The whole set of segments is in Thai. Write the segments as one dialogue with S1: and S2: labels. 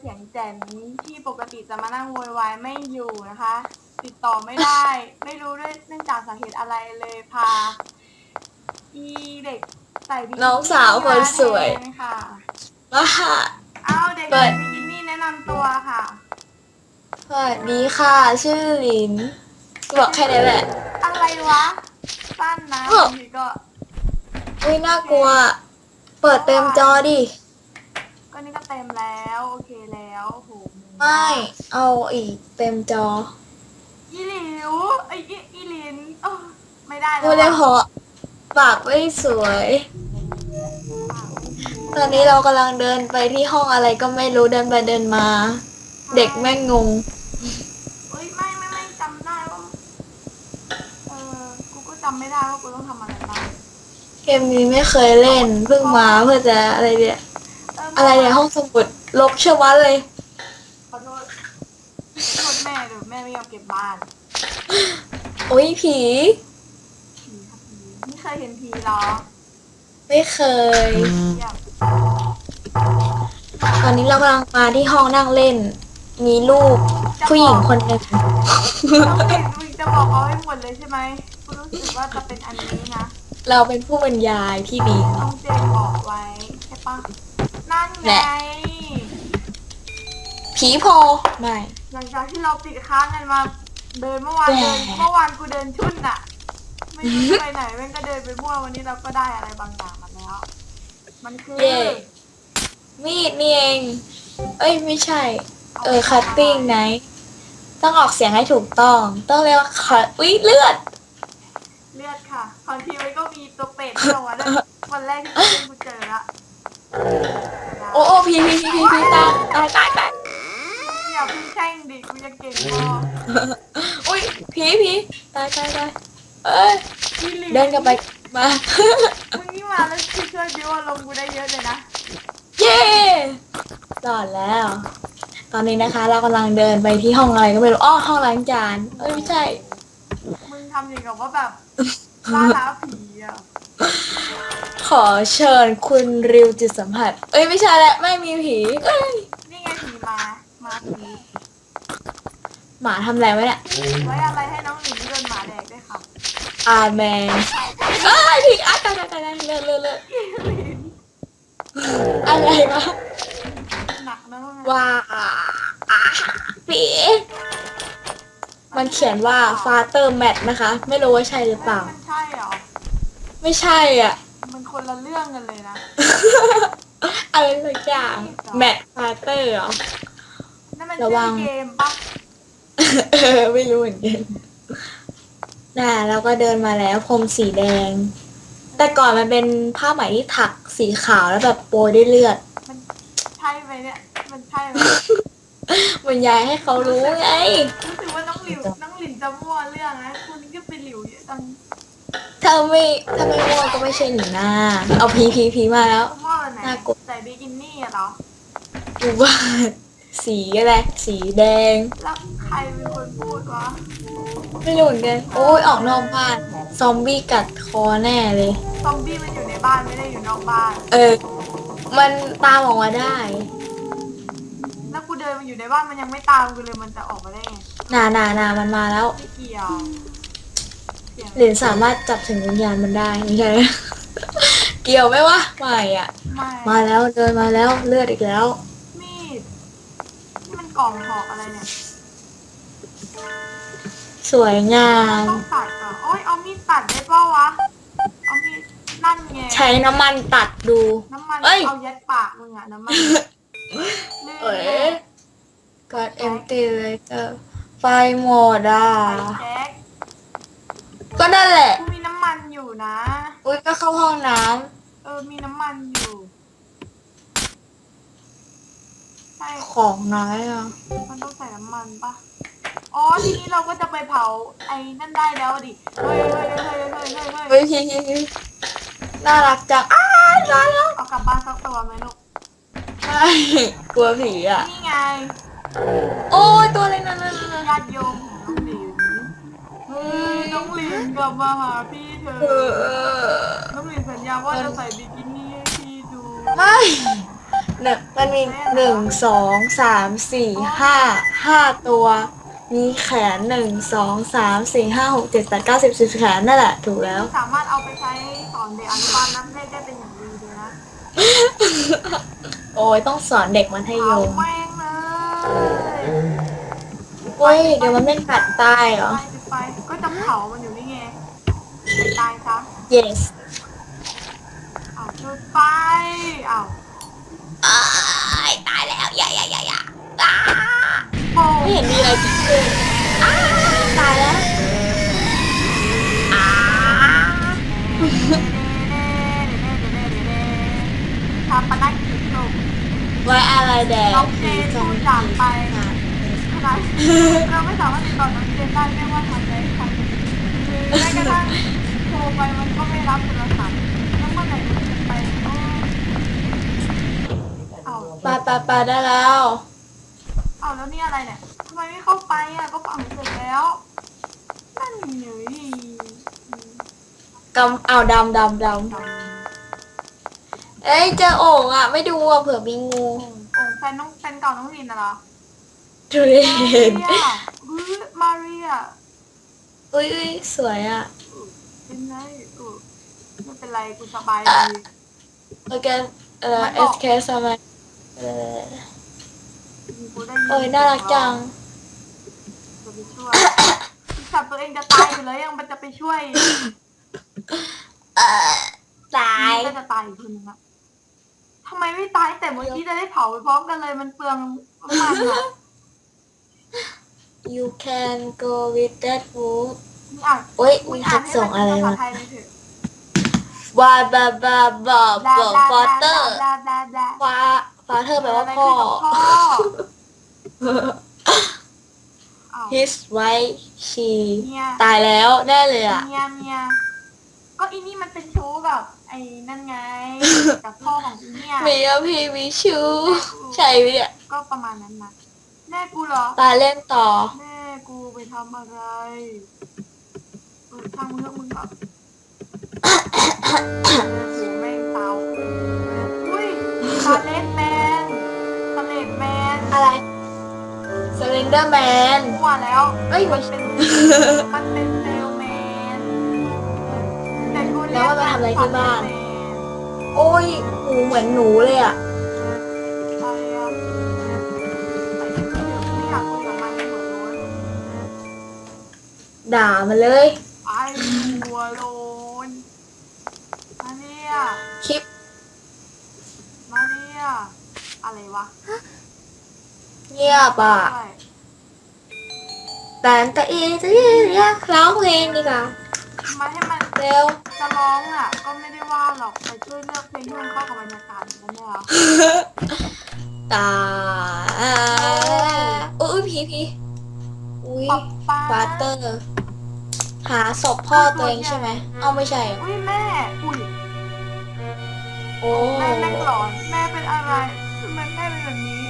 S1: เสียงแจนที่ปกติจะมานั่งโวยวายไม่อยู่นะคะ ติดต่อไม่ได้ ไม่รู้ด้วยเนื่องจากสาเหตุอะไรเลยพาอีเด็กใส่บิกิ
S2: น้องสาวคนสวย
S1: มาแทนค่ะ
S2: ว่า
S1: เอาเด็ก
S2: เปิ
S1: ใส่
S2: ด
S1: บิกินี่แนะนำตัวค่ะ
S2: สวัสดีค่ะ ชื่อหลิน บอกแค่นี้แหละ
S1: อะไรวะสั้นนะ
S2: เออ
S1: บางทีก็
S2: อุ้ยน่ากลัว เปิดเต็มจอดิ
S1: ก็นี่ก็เต็มแล้ว โอเคแล้วโอ้โห
S2: ไม่ เอาอีกเต็มจอ
S1: อีหลิวไอยอีอีลินเออไม่ได้แล้ว
S2: พูดได้
S1: อะ
S2: เพราะปากไม่สวย ตอนนี้เรากำลังเดินไปที่ห้องอะไรก็ไม่รู้เดินไปเดินมา เด็กแม่งงง
S1: เอ้ยไม่ไม่ไม่จำได้ว่าเออกูก็จำไม่ได้ว่ากูต้องทำอะไรบ้าง
S2: เกมนี้ไม่เคยเล่นเพิ่งมาเพื่อจะอะไรเนี่ย
S1: เออ
S2: อะไรเนี่ยห้องสมุดลบเชยวะเลย
S1: ขอโทษขอโทษแม่เดี๋ยวแม่ไม่ยอมเก็บบ้าน
S2: โอ้ยผี
S1: ผีค่ะผีไม่เคยเห็นผีเหรอ
S2: ไม่เคย
S1: อยาก
S2: ตอนนี้เรากำลังมาที่ห้องนั่งเล่น มีลูกผู้หญิงคนหนึ่ง
S1: ต้องเห็นมึงจะบอกเขาให้หมดเลยใช่ไหมกูรู้สึกว่าจะเป็นอันนี้นะ
S2: เราเป็นผู้บรรยายที่ดี
S1: ต้องเจนบอกไว้ใช่ปะนั่น ไง
S2: แหละ ผีโพไม่
S1: หลังจากที่เราติดค้างกันมาเดินเมื่อวาน
S2: แหม่
S1: เดินเมื่อวานกูเดินชุ่นอะไม่รู้จะไปไหนแม่งก็เดินไปมั่ววันนี้เราก็ได้อะไรบางอย่างมาแล้ว มันคือ
S2: เย่มีดนี่เอง เอ้ยไม่ใช่ เออคัตติ้งไนต้องออกเสียงให้ถูกต้อง ต้องเรียกว่าคัตอุ้ยเลือด
S1: เลือดค่ะบางทีมันก็มีตัวเป็ดที่ออกมาด้วยวันแรกที่กูเจอกูเจอละ
S2: โอ้โอ้ผีผีผีผีผีตายตายตายตาย
S1: อย่าเพิ่งแช่งดิกูยังเก่งพอ
S2: อุ้ยผีผีตายตายตายเอ้ย
S1: พี่ลิ
S2: เดินกลับไปมา
S1: มึงนี่มาแล้วช่วยช่วยดิวอารมณ์กูได้เยอะเลยนะ
S2: เย้รอดแล้ว ตอนนี้นะคะ เรากำลังเดินไปที่ห้องอะไรก็ไม่รู้อ้อห้องล้างจานเอ้ยไม่ใช่
S1: มึงทำอย่างกับว่าแบบล่าท้าผีอะ
S2: ขอเชิญคุณริวจิตสัมผัส เอ้ยไม่ใช่แล้วไม่มีผีเอ้ย
S1: นี่ไงผีมา มาผี
S2: หมาทำอะไรไว้เนี่ย
S1: ไว้อะไรให้น้องหลินโดนหมาแดกด้วยค่ะ
S2: อาแมนเอ้ยผีอะตายตายตายตายเลิศเลิศเลิศอะไรวะ
S1: หนักนะมึง
S2: ว้าอะผีมันเขียนว่า Father Matt นะคะ ไม่รู้ว่าใช่หรือเปล่า
S1: มันใช่เหรอ
S2: ไม่ใช่อะ
S1: มัน คนละเรื่องกันเลยนะ
S2: อะไรสักอย่างแมทฟาเตอร์เหรอ
S1: นั่นมัน
S2: ระวั
S1: ชื่องเกมปะ
S2: เออไม่รู้เหมือนกันน่ะเราก็เดินมาแล้วพรมสีแดง แต่ก่อนมันเป็นผ้าไหมที่ถักสีขาวแล้วแบบโปรยด้วยเลือด
S1: มันใช่ไหมเนี่ย มันใช่ไหม
S2: บรรยายให้เขารู้ไง
S1: รู้สึกว่าน้องหลิวน้องหลินจะมั่วเรื่องนะคุณก็เป็นหลิวเยอะจัง
S2: ถ้าไม่ถ้าไม่มั่วก็ไม่ใช่หนีหน้า เอาพีพีพีมาแล้ว
S1: มั่วอะไรไหน
S2: น่ากลัว
S1: ใส่บิกินี่อะเหรอ
S2: อุบาทสีอะไรสีแดง
S1: แล้วใครเป็นคนพูดวะ
S2: ไม่รู้เหมือนกันโอ้ยออกนอกบ้าน ซอมบี้กัดคอแน่เลย
S1: ซอมบี้มันอยู่ในบ้านไม่ได้อยู่นอกบ้าน
S2: เออ มันตามออกมาได้
S1: แล้วกูเดินมาอยู่ในบ้านมันยังไม่ตามกูเลยมันจะออกมาได้ไง
S2: นานานามันมาแล้ว
S1: ไม่เกี่ยวเสียง
S2: เหรียญสามารถจับถึงวิญญาณมันได้ไม่ใช่ เกี่ยวไหมวะไม่อะ
S1: ไม่
S2: มาแล้วเดินมาแล้วเลือดอีกแล้ว
S1: มีดนี่มันกล่องหอกอะไรเนี่ย
S2: สวยงาม
S1: ต้องตัดก่อนโอ้ยเอามีดตัดได้ป่าวะเอามีดนั่นไง
S2: ใช้น้ำมันตัดดู
S1: น้ำมัน
S2: เอ้ย
S1: เอายัดปากมึงอะน้ำมันลื่น
S2: เอ๋
S1: เลย
S2: ก็เอ็มตีเลยเตอร์ไฟหมดอะ
S1: แจ็ค
S2: ก็นั่นแหละ
S1: กูมีน้ำมันอยู่นะ
S2: อุ้ยก็เข้าห้องน้
S1: เออ มีน้ำมันอยู่ใช่ำ
S2: ของน้อยอะ
S1: มันต้องใส่น้ำมันปะอ๋อ ทีนี้เราก็จะไปเผาไอ้นั่นได้แล้วดิ เฮ้ยเฮ้ยเฮ้ยเฮ้ยเฮ้ยเฮ้ยเฮ้ย
S2: เฮ้ยพี่พี่พี่น่ารักจังอ้าวร้ายแล้ว
S1: เอากลับบ้านสักตัวไหมลูก
S2: ไม่กลัวผีอะ
S1: นี่ไง
S2: โอ้ยตัวอะไรนั่นนั่นนั่น
S1: ญาติโยม องหลินกลับมาหาพี่เธ
S2: เอ
S1: อ
S2: อ
S1: น้องหลินสัญญาว่าจะใส่บิกินี่ให้พี่ดู
S2: ไม่พหนึ่งมันมีหนึ่งสองสามสี่ห้าห้าตัว มีแขนหนึ่งสองสามสี่ห้าหกเจ็ดแปดเก้าสิบสิบแขนนั่นแหละถูกแล้ว
S1: สามารถเอาไปใช้สอนเด็กอนุบาลนับเลขได้เป็นอย่างดีเลยนะ
S2: โอ้ยต้องสอนเด็กมัธย
S1: เอา
S2: ม
S1: แม่งเลย
S2: เฮ้ยเดี๋ยวมันไม่กัดตายเหรอ
S1: ไปจุดไฟก็ จะเผามันอยู่นี่ไงไปตายซะ
S2: yes
S1: เอาจุดไฟเอา
S2: อ้ายตายแล้วอย่าอย่าอย่าอย่า
S1: โป่ง
S2: ไม่เห็นมีอะไรเกิดขึ้นอ้ายตายแล้วอ้า
S1: ทำปนักกิจศพ
S2: ไว้อะไรแดง
S1: น้องเจนพูดจากไปขนาดเราไม่สามารถติดต่อน้องเจนได้ไม่ว่าทำอะไรทำคือ แม้กระทั่งโทรไปมันก็ไม่รับโทรศัพท์แล้วเมื่อไหร่มันจะไปก็เอา
S2: ปาปาปาได้แล้ว
S1: เอาแล้วนี่อะไรเนี่ยทำไมไม่เข้าไปอะก็ฝังเสร็จแล้วนั่นเหนื่อย
S2: กำเอาดำดำดำเอ้ยเจอโอ่งอะ ไม่ดูอะเผื่อมีงู
S1: โอ่งโอ่งแฟนน้องแฟนเก่าน้องลินน่ะเหรอ
S2: ดูดิเห็น
S1: มาเรียอุ๊ยมาเรีย
S2: อุ้ยอุ้ยสวยอะ
S1: เป็นไงเออไม่เป็นไรกูสบายดี
S2: โอเคเอ่อ
S1: มันบอก
S2: SK สมัยเออ
S1: กูได้ยิน
S2: โอ้ยน่ารักจัง
S1: จะไปช่วยที่สัตว์ตัวเองจะตายอยู่แล้วยังมันจะไปช่วย
S2: เออตาย
S1: นี่ก็จะตายอีกคนนึงละทำไมไม่ตายแต่เมื่อกี้จะได้เผาไปพร้อมกันเลยมันเปลืองน้ำมันอะ
S2: you can go with that book
S1: นี่อ่าน
S2: โอ้ย
S1: มึ
S2: มี
S1: ง
S2: ทั
S1: อ่าน
S2: ก
S1: ให้
S2: ส่ง
S1: มัน
S2: อะไร
S1: เป็นภาษา
S2: มา
S1: ไทยเลยเถอะ
S2: บาบาบาบาบาฟอเตอร์
S1: ดาดาดา
S2: ฟาฟาเธอร์แปลว่าพ่อ
S1: พ่ออ้าว
S2: his wife she
S1: เนี่ย
S2: ตายแล้วแน่เลยอะ
S1: เมียเมียก็อีนี่มันเป็นชู้กับไอ้นั่นไง กับพ่อของอีเนี่ย
S2: มีอะพี่มีชูใช่ไหมเนี่ย
S1: ก็ประมาณนั้นนะ แม่กูเหรอ
S2: ตาเล่นต่อ
S1: แม่กูไปทำอะไรเออช่างมึงเถอะมึงแบบโอ้โหแม่งเตาอุ้ยสเลดแมนสเลดแมน
S2: อะไร Slender Man
S1: มั่วแล้ว
S2: เอ้ย
S1: มันเป็นมันเป็นเซลแมนแต่กูเรียก
S2: แล้วมันมาทำอะไรที่บ้าน
S1: สเลดแมน
S2: โอ้ยหูเหมือนหนูเลยอะ ด่ามันเลย
S1: ไอ้หัวโลนมาเนี่ย
S2: คลิป
S1: มาเนี่ยอะไรวะ
S2: เงียบอะ
S1: ด้วย
S2: แต่แต่อีจะเรียกร้องเพลงดีกว่า
S1: มาให้มัน
S2: เร็ว
S1: จะร้องอะ ก็ไม่ได้ว่าหรอกแต่ช่วยเลือกเพลงที่มันเข้ากับบรรยากาศอย่างนั้นเนี่ยเหรอ
S2: ตาอุ้ยพีพีอุ้ย
S1: ป๊าป๊า
S2: ฟาเตอร์ หาศพพ่อตัวเองใช่ไหม เอาไม่ใช่
S1: อุ้ยแม่ อุ้ย
S2: โอ้
S1: แม่แม่หลอนแม่เป็นอะไรทำไมแม่เป็นแบบนี้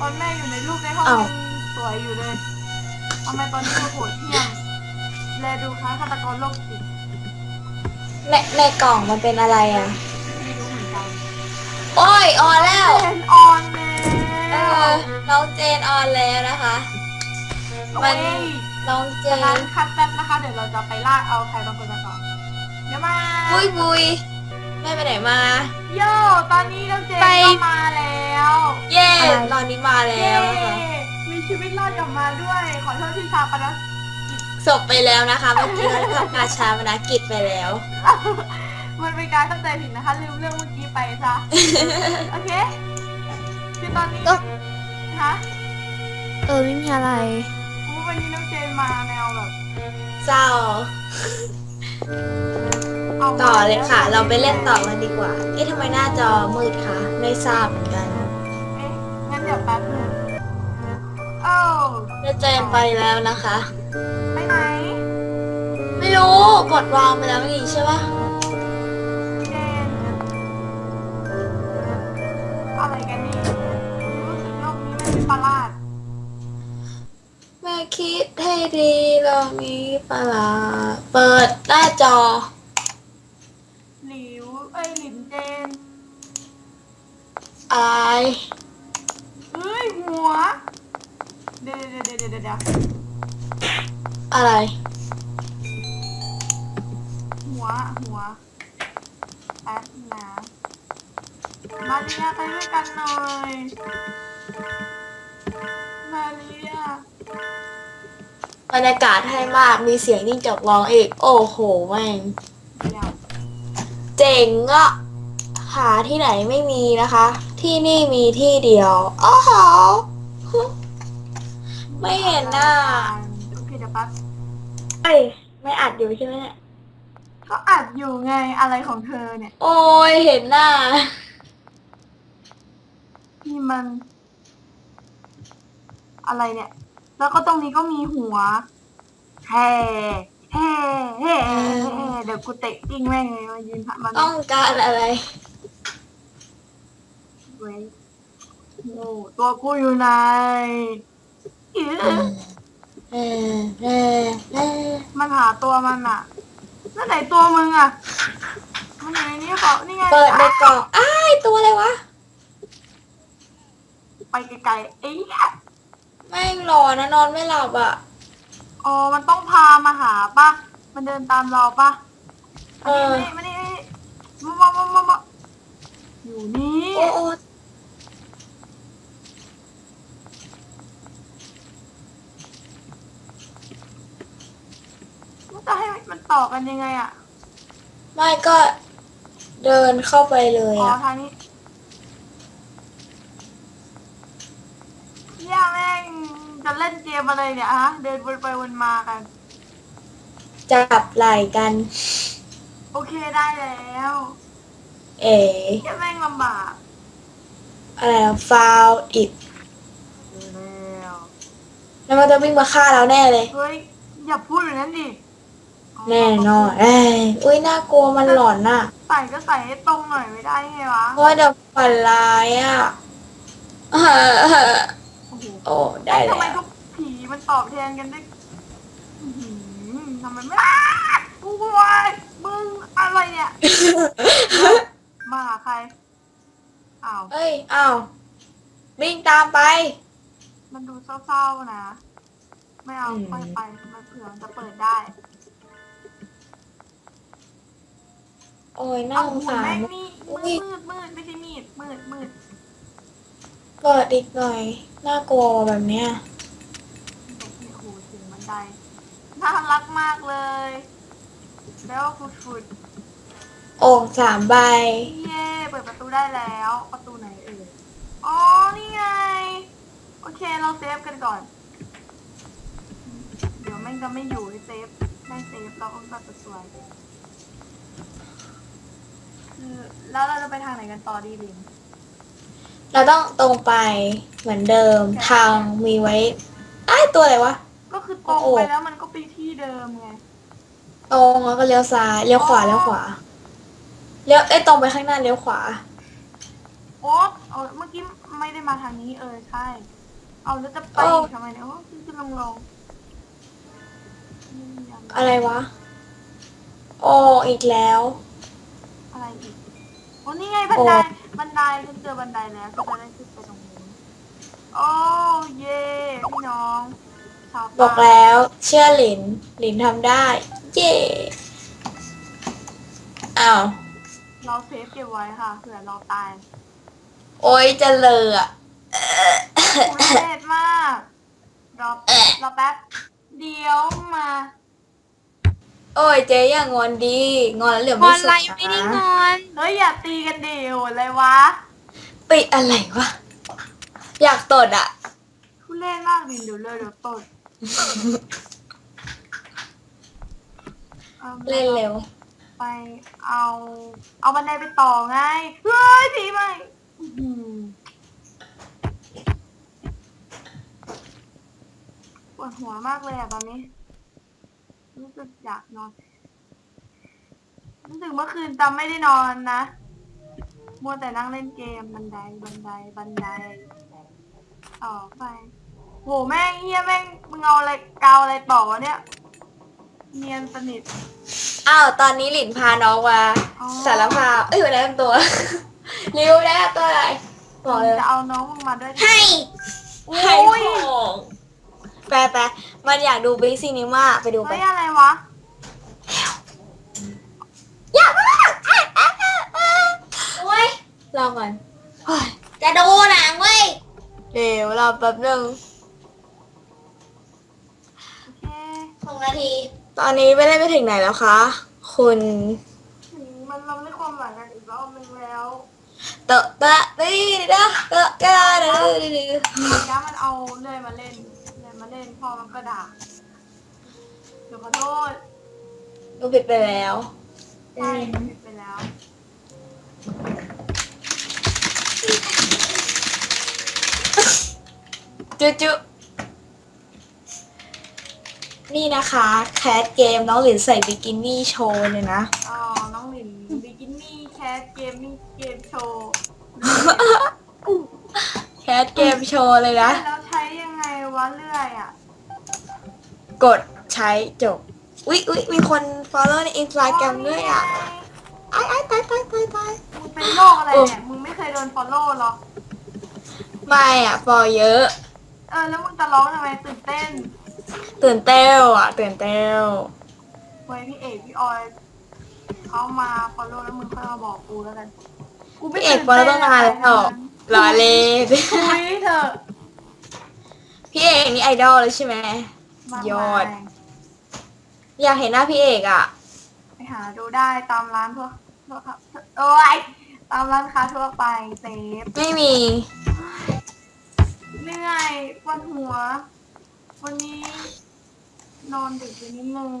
S1: ตอนแม่อยู่ในรูปในห้องยังสวยอยู่เลยทำไมตอนนี้ดูโหดเที่ยมแลดูค้าฆาตกรโรคจิต
S2: ในในกล่องมันเป็นอะไรอะ
S1: ไม่รู้เหมือนกัน
S2: โอ้ยออนแล้ว
S1: เป็นออนแล้
S2: เอ
S1: ว
S2: อน้องเจนออนแล้วนะคะ มัน
S1: โอ้ย
S2: น้องเจ
S1: จากนั้น
S2: น
S1: คัดแป๊บนะคะ เดี๋ยวเราจะไปลากเอาใครบางคนมาก่อนเดี๋ยวมา
S2: บุยบุยแม่ไปไหนมา
S1: โย่ตอนนี้น้องเจน
S2: ไป
S1: ก็มาแล้ว
S2: เย้ตอนนี้มาแล้วนะคะ
S1: เย้มีชีวิตรอดกลับมาด้วย ขอโทษที่ชาปน
S2: ศพไปแล้วนะคะเมื่อกี้เราทำการชาปนกิจไปแล้ว
S1: มันเป็นการเข้าใจผิดนะคะ ลืมเรื่องเมื่อกี้ไปซะ โอเค คือตอนนี้
S2: ก็
S1: ฮะ
S2: เออไม่มีอะไร
S1: อู้ วันนี้น้องเจนมาแนวแบบ
S2: เศร้า
S1: เอา
S2: ต่อเลยค่ะ เราไปเล่นต่อกันดีกว่า เอ๊ะทำไมหน้าจอมืดคะไม่ทราบเหมือนกัน
S1: เอ๊ะงั้นเดี๋ยวแป๊บนึงโอ้
S2: แล้วเจนไปแล้วนะคะ
S1: ไปไหน
S2: ไม่รู้ กดวางไปแล้วนี่ใช่ปะ คิดให้ดีเรามีประหลาดเปิดหน้าจอ
S1: หลิวเอ้ยหลินเจน
S2: อะไร
S1: เฮ้ยหัว เดี๋ยวเดี๋ยวเดี๋ยวเดี๋ยวเดี๋ยว
S2: อะไร
S1: หัวหัวแป๊บนะมาเรียไปด้วยกันหน่อยมาเรีย
S2: บรรยากาศให้มากมีเสียงยิ่งจอกร้องอีก โอ้โหแม่ง
S1: เดี๋ยว
S2: เจ๋งอะหาที่ไหนไม่มีนะคะ ที่นี่มีที่เดียวโอ้โหไม่เห็นหน้า
S1: โอเคเดี๋ยวแป๊บ
S2: เอ้ยไม่อัดอยู่ใช่ไหมเนี่ย
S1: ก็อัดอยู่ไงอะไรของเธอเนี่ย
S2: โอ้ยเห็นหน้า
S1: นี่มัน อะไรเนี่ย แล้วก็ตรงนี้ก็มีหัวแฮ่แฮ่แฮ่แฮ่เดี๋ยวกูเตะกิ้งแม่งเลยมายืนผ่านมัน
S2: ต้องการอะไร
S1: เว้ยโอ้ตัวกูอยู่ไหนอื้อ
S2: เออเออเออ
S1: มันหาตัวมันอะแล้วไหนตัวมึงอะมันอยู่ในนี้เปล่านี่ไง
S2: เปิดในกล่องอ้ายตัวอะไรวะ
S1: ไปไกลๆเอ้ย
S2: แม่งหลอนนะนอนไม่หลับอะ
S1: อ๋อ มันต้องพามาหาปะมันเดินตามเราปะ
S2: เออ
S1: มานี่มานี่มามามามามาอยู่นี่
S2: โอ้โอ้
S1: มันจะให้มันต่อกันยังไงอะ
S2: ไม่ก็เดินเข้าไปเลย
S1: อ๋อ
S2: อะ
S1: ทางนี้ เหี้ย่าแม่งจะเล่นเกมอะไรเนี่ยฮะ เดินวนไปวนมากัน
S2: จับไหล่กัน
S1: โอเคได้แล้ว
S2: เอ๋
S1: เหี้ย่าแม่งลำบาก
S2: อะไรฟาวอิด
S1: แล้ว
S2: แล้วมันจะวิ่งมาฆ่าเราแน่เลย
S1: เฮ้ยอย่าพูดอย่างนั้นดิ
S2: แน่นอนเอ้ยอุ้ยน่ากลัวมันหลอนน่ะ
S1: ใส่ก็ใส่ให้ตรงหน่อยไม่ได้ไงวะ
S2: เพราะว่าเดี๋ยวฝันร้ายอะเออ
S1: โอ้โห
S2: โอ้ได้
S1: ทำไม
S2: แล้ว
S1: ทุกผีมันตอบแทนกันได้อื้อหือทำไมไม่อ้ากูวายมึงอะไรเนี่ย มาหาใคร อ้าว
S2: เอ้ยอ้าววิ่งตามไป
S1: มันดูเศร้าๆนะ ไม่เอา
S2: อืม
S1: ไปไปมันเผื่อมันจะเปิดได้
S2: โอ้ยน่า
S1: เอา
S2: สง
S1: หุ่น
S2: สาร
S1: แม่งนี่
S2: อุ๊
S1: มื
S2: ย
S1: ดมืดมืดไม่ใช่มีดมืดมืด
S2: เปิดอีกหน่อย น่ากลัวแบบเนี้ย
S1: เด็กนี่โอ้โหถึงบันไดน่ารักมากเลย แล้วฟุดฟุด
S2: โอ่งสามใบ
S1: เย่เปิดประตูได้แล้ว ประตูไหนเอ่ยอ๋อ นี่ไง โอเค เราเซฟกันก่อน เดี๋ยวแม่งจะไม่อยู่ให้เซฟไม่เซฟเราต้องแบบสวยคือแล้วเราจะไปทางไหนกันต่อดีลิน
S2: เราต้องตรงไปเหมือนเดิมทางมีไว้ไอ้ายตัวอะไรวะ
S1: ก็คือตรง
S2: โอ้โห
S1: ไปแล้วมันก็ไปที่เดิมไง
S2: ตรงแล้วก็เลี้ยวซ้ายเลี้ยวขวา
S1: อ๋อ
S2: เลี้ยวขวาเลี้ยวเอ้ยตรงไปข้างหน้าเลี้ยวขวา
S1: โอ๊ตเออเมื่อกี้ไม่ได้มาทางนี้เออใช่ เอาแล้วจะไป
S2: โอ้
S1: ทำไมเนี่ยโอ้ขึ้นขึ้นลงลงนี่ยัง
S2: อะไรวะ โอ้อีกแล้ว
S1: อะไรอีกโอ้นี่ไงบันได บันไดฉันเจอบันไดแล้วก็จะได้ขึ้นไปตรงนู้นโอ้เย่พี่น้องชาว
S2: บอกแล้วเชื่อหลินหลินทำได้ เย่อ้าว
S1: เราเซฟเก็บไว้ค่ะเผื่อเราตาย
S2: โอ้ยเจะเลยอะ
S1: ทุเรศมากรอรอแป๊บเดี๋ยวมา
S2: โอ้ยเจ๊อย่างงอนดี งอนแล้วเหลือ
S3: อ
S2: ไม่
S3: อน
S2: สุ
S3: ไล
S2: ด
S3: น์ไม่ได้ง
S2: นะ
S3: อน
S1: เฮ้ยอย่าตีกันดิโหอะไรวะ
S2: ติดอะไรวะ อยากตดอะ
S1: ทุเรศมากดิเดี๋ยวเลยเดี๋ยวตดอา
S2: เล่นเร็ว
S1: ไปเอา เอาบันไดไปต่อไงเฮ้ยผีใหม่อื้อหือปวดหัวมากเลยอะตอนนี้ รู้สึกอยากนอน รู้สึกเมื่อคืนจำไม่ได้นอนนะ มัวแต่นั่งเล่นเกมบันไดบันไดบันไดต่อไป โหแม่งเฮียแม่งมึงเอาอะไรกาวอะไรต่อวะเนี่ย เนียนสนิท
S2: อ้าวตอนนี้หลินพาน้องมา
S1: อ๋อ
S2: สารภาพเอ้ยวันนั้นตัว ริวได้ตัวอะไรบอกเลย
S1: จะเอาน้องมึงมาด้วย
S2: ให้
S1: อุ้
S2: ให้
S1: ย
S2: ของ แปลแปลมันอยากดูบิ๊กซีนิมาไปดูไป
S1: เฮ้ยอะไรวะ
S2: อยากมากอะอะอะอะโอ้ยรอก่อนเฮ้ยจะดูหนังเว้ยเดี๋ยวรอแป๊บนึง
S1: โอเค
S2: สองนาทีตอนนี้ไปได้ไปถึงไหนแล้วคะ คุณ
S1: ถึงมันเราไม่ความหวังกันอีกรอบนึงแล้ว
S2: เตอะตะดีดะเตอะกะดะดีดี
S1: ย้ามันเอาเลื่อยมาเล่น เลื่อยมาเล่นพอมันก็ด่าเดี๋ยวขอโทษ
S2: ดูผิดไปแล้ว
S1: ใช่ผิดไปแล้ว
S2: จุ๊จุ๊นี่นะคะ แคสเกมน้องหลินใส่บิกินี่โชว์เลยนะ
S1: อ๋อ น้องหลินบิกินี่แคสเกมมิ่งเกมโชว์
S2: แคสเกมโชว์เลยนะ
S1: แล้วใช้ยังไงวะเลื่อยอะ
S2: กดใช้จบอุ๊ยอุ๊ยมีคน follow ในอินสตาแกรมด้วยอะไอ้ไอ้ตายตายตายตาย
S1: มึงเป็นโรคอะไรเนี่ย มึงไม่เคยโดนฟอลโล่หรอ
S2: ไม่อะฟอเยอะ
S1: เออ แล้วมึงจะร้องทำไมตื่นเต้น
S2: ตื่นเต้วอะ ตื่นเต้ว
S1: เว้ยพี่เอกพี่ออยเขามาฟอลโล่แล้วมึงค่อยมาบอกกูแล้วกัน กูไม่
S2: พี่เอก
S1: ตื่น
S2: follow
S1: เต้น
S2: ตั้งนานแล้วรอเล่น
S1: คุยเถอะ
S2: พี่เอกนี่ไอดอลเลยใช่ไหม
S1: มาก
S2: ยอด
S1: มาย
S2: อยากเห็นหน้าพี่เอกอะ
S1: ไปหาดูได้ตามร้านทั่วทั่วครับโอ้ยตามร้านค้าทั่วไปเซฟ
S2: ไม่มี
S1: เหนื่อยปวดหัว วันนี้ นอนดึกไปนิดนึง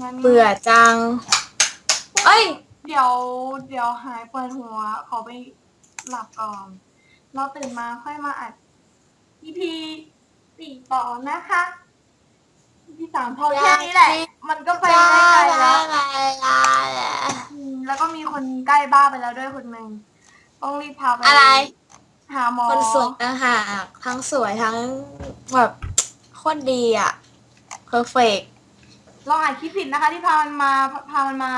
S1: งั้น
S2: เบื่อจัง เอ้ย
S1: เดี๋ยว เดี๋ยวหายปวดหัว ขอไปหลับก่อนเราตื่นมาค่อยมาอัด EP สี่ต่อนะคะ EP สามพอแค่นี้แหละ มันก็ไปได้ไกลแล้วอืมแล้วก็มีคนใกล้บ้าไปแล้วด้วยคนหนึ่งต้องรีบพาไป
S2: อะไร
S1: หาหมอ
S2: คนสวยต่างหากทั้งสวยทั้งแบบโคตรดีอะ เพอร์เฟก
S1: เราอ่านคลิปผิดนะคะ ที่พามันมาพามันมา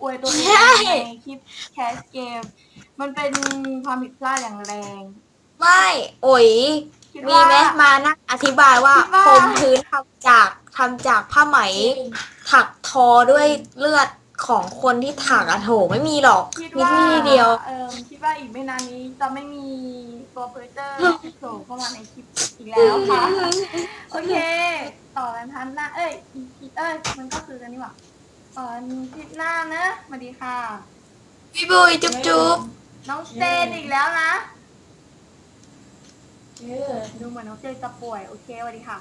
S1: อวยตัวเอง
S2: ใช่
S1: ในคลิปแคสเกม มันเป็นความผิดพลาดอย่างแรง
S2: ไม่ โอ๋ย
S1: คิด
S2: มี
S1: ว่า
S2: ไหมมานั่งอธิบายว่า
S1: คิดว่า
S2: พรมพื้นทำจาก ทำจากผ้าไหมถักทอด้วยเลือดของคนที่ถักอะโถไม่มีหรอก
S1: คิด
S2: มี
S1: ว่า
S2: ที่นี่เดียว
S1: เออคิดว่าอีกไม่นานนี้จะไม่มีตัวเพอร์เจอร์โผล่เข้ามาในคลิปอีกแล้วค่ะ โอเค ต่อกันทันหน้า เอ้ยอีพีเอ้ยมันก็คือกันนี่หว่าต่อกันคลิปหน้านะสวัสดีค่ะ
S2: พี่บุยจุ๊บจุ๊บ
S1: น้องเจนอีกแล้วนะดูเหมือนน้องเจนจะป่วย โอเคสวัสดีค่ะ